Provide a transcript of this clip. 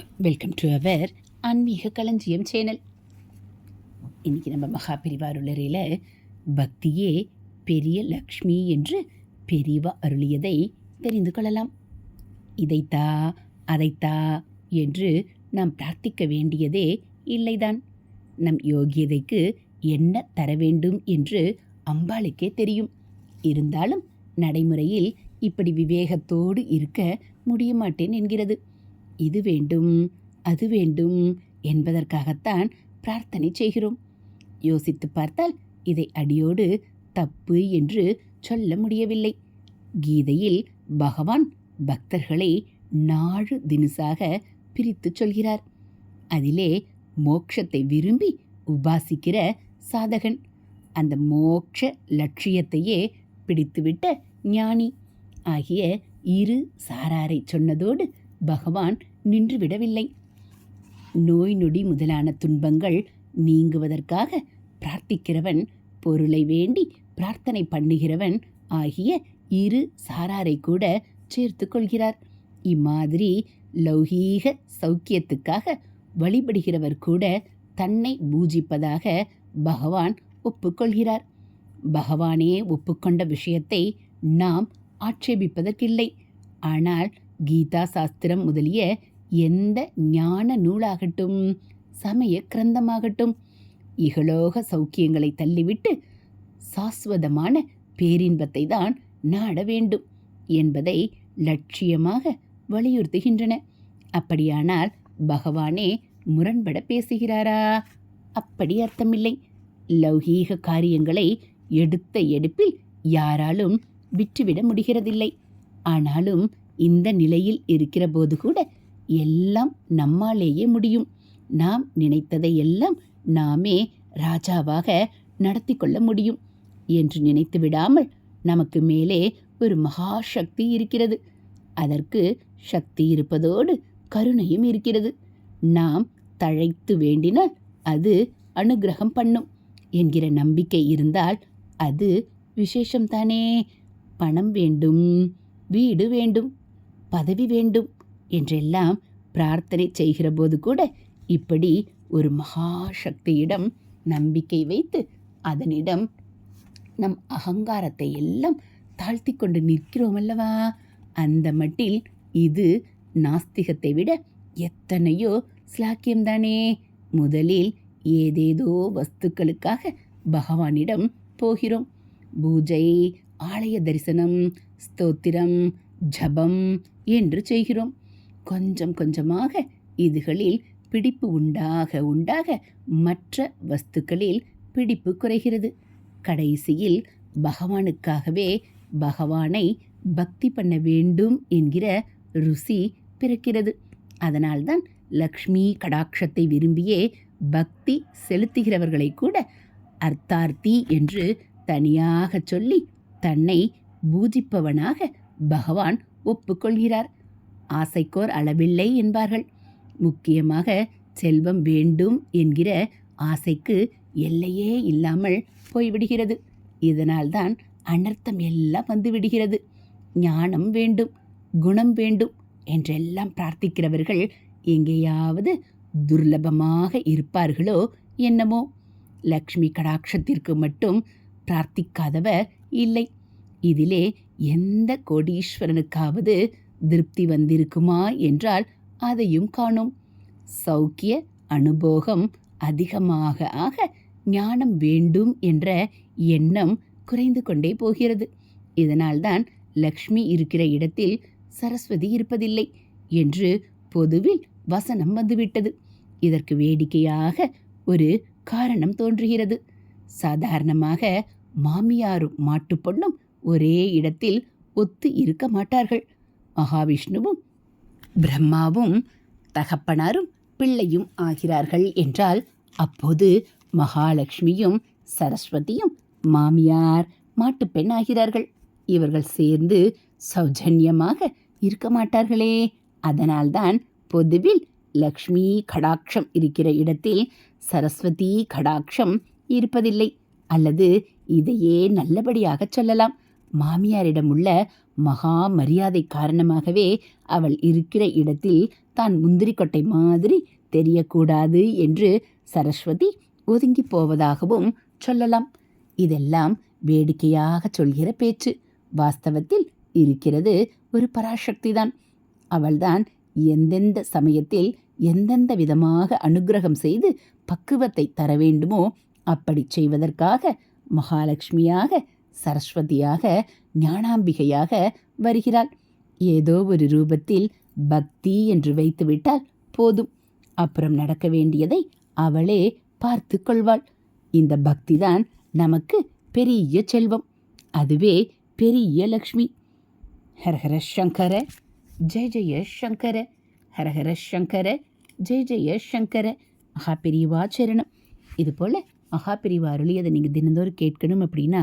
Welcome to our ஆன்மீக களஞ்சியம் channel இன்றைக்கி நம்ம மகா பெரிவாருளரையில் பக்தியே பெரிய லக்ஷ்மி என்று பெரியவா அருளியதை தெரிந்து கொள்ளலாம். இதைத்தா அதைத்தா என்று நாம் பிரார்த்திக்க வேண்டியதே இல்லைதான். நம் யோகியதைக்கு என்ன தர வேண்டும் என்று அம்பாளுக்கே தெரியும். இருந்தாலும் நடைமுறையில் இப்படி விவேகத்தோடு இருக்க முடிய மாட்டேன் என்கிறது. இது வேண்டும் அது வேண்டும் என்பதற்காகத்தான் பிரார்த்தனை செய்கிறோம். யோசித்து பார்த்தால் இதை அடியோடு தப்பு என்று சொல்ல முடியவில்லை. கீதையில் பகவான் பக்தர்களை நாழு தினுசாக பிரித்து சொல்கிறார். அதிலே மோட்சத்தை விரும்பி உபாசிக்கிற சாதகன். அந்த மோட்ச லட்சியத்தையே பிடித்துவிட்ட ஞானி. ஆகிய இரு சாராரை சொன்னதோடு பகவான் நின்றுவிடவில்லை. நோய் நொடி முதலான துன்பங்கள் நீங்குவதற்காக பிரார்த்திக்கிறவன் பொருளை வேண்டி பிரார்த்தனை பண்ணுகிறவன் ஆகிய இரு சாராரை கூட சேர்த்து கொள்கிறார். இம்மாதிரி லௌகீக சௌக்கியத்துக்காக வழிபடுகிறவர் கூட தன்னை பூஜிப்பதாக பகவான் ஒப்புக்கொள்கிறார் பகவானே ஒப்புக்கொண்ட விஷயத்தை நாம் ஆட்சேபிப்பதற்கில்லை. ஆனால் கீதா சாஸ்திரம் முதலிய எந்த ஞான நூலாகட்டும் சமய கிரந்தமாகட்டும் இகலோக சௌக்கியங்களை தள்ளிவிட்டு சாஸ்வதமான பேரின்பத்தை தான் நாட வேண்டும் என்பதை லட்சியமாக வலியுறுத்துகின்றன. அப்படியானால் பகவானே முரண்பட பேசுகிறாரா? அப்படி அர்த்தமில்லை. லௌகீக காரியங்களை எடுத்த எடுப்பில் யாராலும் விட்டுவிட முடிகிறதில்லை. ஆனாலும் இந்த நிலையில் இருக்கிற போது கூட எல்லாம் நம்மாலேயே முடியும். நாம் நினைத்ததை எல்லாம் நாமே ராஜாவாக நடத்தி கொள்ள முடியும். என்று நினைத்து விடாமல் நமக்கு மேலே ஒரு மகா சக்தி இருக்கிறது. அதற்கு சக்தி இருப்பதோடு கருணையும் இருக்கிறது. நாம் தழைத்து வேண்டினால் அது அனுகிரகம் பண்ணும் என்கிற நம்பிக்கை இருந்தால் அது விசேஷம்தானே. பணம் வேண்டும் வீடு வேண்டும் பதவி வேண்டும் என்றெல்லாம் பிரார்த்தனை செய்கிறபோது கூட இப்படி ஒரு மகா சக்தியிடம் நம்பிக்கை வைத்து அதனிடம் நம் அகங்காரத்தை எல்லாம் தாழ்த்தி கொண்டு நிற்கிறோம் அல்லவா? அந்த மட்டில் இது நாஸ்திகத்தை விட எத்தனையோ ஸ்லாக்கியம்தானே முதலில் ஏதேதோ வஸ்துக்களுக்காக பகவானிடம் போகிறோம். பூஜை ஆலய தரிசனம் ஸ்தோத்திரம் ஜபம் என்று செய்கிறோம். கொஞ்சம் கொஞ்சமாக இதுகளில் பிடிப்பு உண்டாக உண்டாக மற்ற வஸ்துக்களில் பிடிப்பு குறைகிறது. கடைசியில் பகவானுக்காகவே பகவானை பக்தி பண்ண வேண்டும் என்கிற ருசி பிறக்கிறது. அதனால்தான் லக்ஷ்மி கடாட்சத்தை விரும்பியே பக்தி செலுத்துகிறவர்களை கூட அர்த்தார்த்தி என்று தனியாக சொல்லி தன்னை பூஜிப்பவனாக பகவான் ஒப்புக்கொள்கிறார். ஆசைக்கோர் அளவில்லை என்பார்கள். முக்கியமாக செல்வம் வேண்டும் என்கிற ஆசைக்கு எல்லையே இல்லாமல் போய்விடுகிறது. இதனால்தான் அனர்த்தம் எல்லாம் வந்துவிடுகிறது. ஞானம் வேண்டும் குணம் வேண்டும் என்றெல்லாம் பிரார்த்திக்கிறவர்கள் எங்கேயாவது துர்லபமாக இருப்பார்களோ என்னமோ. லக்ஷ்மி கடாட்சத்திற்கு மட்டும் பிரார்த்திக்காதவர் இல்லை. இதிலே எந்த கோடீஸ்வரனுக்காவது திருப்தி வந்திருக்குமா என்றால் அதையும் காணோம். சௌக்கிய அனுபோகம் அதிகமாக ஆக ஞானம் வேண்டும் என்ற எண்ணம் குறைந்து கொண்டே போகிறது. இதனால்தான் லக்ஷ்மி இருக்கிற இடத்தில் சரஸ்வதி இருப்பதில்லை என்று பொதுவில் வசனம் வந்துவிட்டது. இதற்கு வேடிக்கையாக ஒரு காரணம் தோன்றுகிறது. சாதாரணமாக மாமியாரும் மாட்டுப்பொண்ணும் ஒரே இடத்தில் ஒத்து இருக்க மாட்டார்கள். மகாவிஷ்ணுவும் பிரம்மாவும் தகப்பனாரும் பிள்ளையும் ஆகிறார்கள் என்றால் அப்போது மகாலட்சுமியும் சரஸ்வதியும் மாமியார் மாட்டுப்பெண் ஆகிறார்கள். இவர்கள் சேர்ந்து சௌஜன்யமாக இருக்க மாட்டார்களே. அதனால்தான் பொதுவில் லக்ஷ்மி கடாட்சம் இருக்கிற இடத்தில் சரஸ்வதி கடாட்சம் இருப்பதில்லை. அல்லது இதையே நல்லபடியாக சொல்லலாம். மாமியாரிடம் உள்ள மகா மரியாதை காரணமாகவே அவள் இருக்கிற இடத்தில் தான் முந்திரிக்கொட்டை மாதிரி தெரியக்கூடாது என்று சரஸ்வதி ஒதுங்கி போவதாகவும் சொல்லலாம். இதெல்லாம் வேடிக்கையாக சொல்கிற பேச்சு. வாஸ்தவத்தில் இருக்கிறது ஒரு பராசக்தி தான் அவள்தான் எந்தெந்த சமயத்தில் எந்தெந்த விதமாக அனுக்கிரகம் செய்து பக்குவத்தை தர வேண்டுமோ அப்படி செய்வதற்காக மகாலட்சுமியாக சரஸ்வதியாக ஞானாம்பிகையாக வருகிறாள். ஏதோ ஒரு ரூபத்தில் பக்தி என்று வைத்துவிட்டால் போதும். அப்புறம் நடக்க வேண்டியதை அவளே பார்த்து கொள்வாள். இந்த பக்திதான் நமக்கு பெரிய செல்வம். அதுவே பெரிய லக்ஷ்மி. ஹரஹர சங்கர ஜெய ஜெய சங்கர ஹரஹர சங்கர ஜெய ஜெய சங்கர. மகாபிரிவா சரணம். இது போல் மகாபிரிவா அருளியதை நீங்கள் தினந்தோறும் கேட்கணும் அப்படின்னா